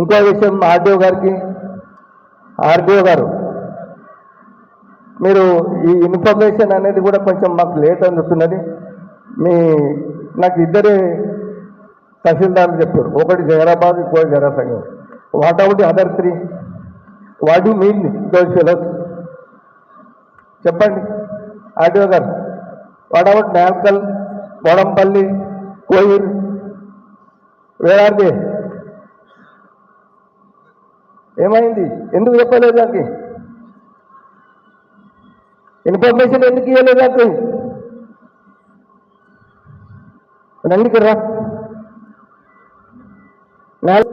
ఇంకో విషయం ఆర్డీఓ గారికి ఆర్డీఓ గారు మీరు ఈ ఇన్ఫర్మేషన్ అనేది కూడా కొంచెం మాకు లేట్ అందుతున్నది మీ నాకు ఇద్దరే తహసీల్దార్లు చెప్పారు. ఒకటి జహరాబాద్ ఇంకోటి Jharasangam what about other three? What you mean those fellows చెప్పండి. ఆర్డీఓ గారు what about Nalkal Bodampalli Koyyur? Where are they ఏమైంది? ఎందుకు చెప్పలేదు నాకు ఇన్ఫర్మేషన్ ఎందుకు ఇవ్వలేదు నాకు రండికి రా. నా-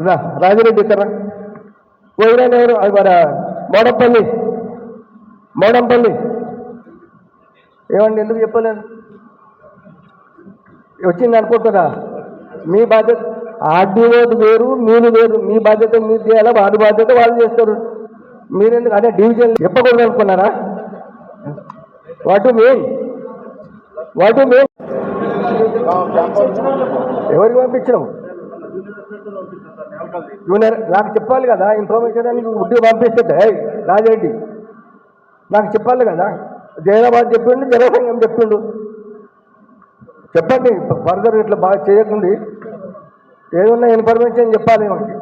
రా రాజిరెడ్డి ఇక్కడ రా. పోయినా ఎవరు అది మన మోడంపల్లి. మోడంపల్లి. ఏమండి ఎందుకు చెప్పలేదు? వచ్చింది అనుకుంటున్నా. మీ బాధ్యత ఆర్డీఓది వేరు మీరు వేరు మీ బాధ్యత మీరు చేయాలా వారి బాధ్యత వాళ్ళు చేస్తారు. మీరెందుకు? అదే డివిజన్ చెప్పకూడదు అనుకున్నారా? వాటు మెయిన్ వాటు మెయిన్ ఎవరికి పంపించడం జూనియర్ నాకు చెప్పాలి కదా ఇన్ఫర్మేషన్ అని ఉద్యోగం పంపిస్తే ఏయ్, రాజరెడ్డి. నాకు చెప్పాలి కదా జయనాబాద్ చెప్పిండు జనసంఘం చెప్పిండు. చెప్పండి ఫర్దర్ ఇట్లా బాగా చేయకండి. ఏదన్నా ఇన్ఫర్మేషన్ చెప్పాలి మనకి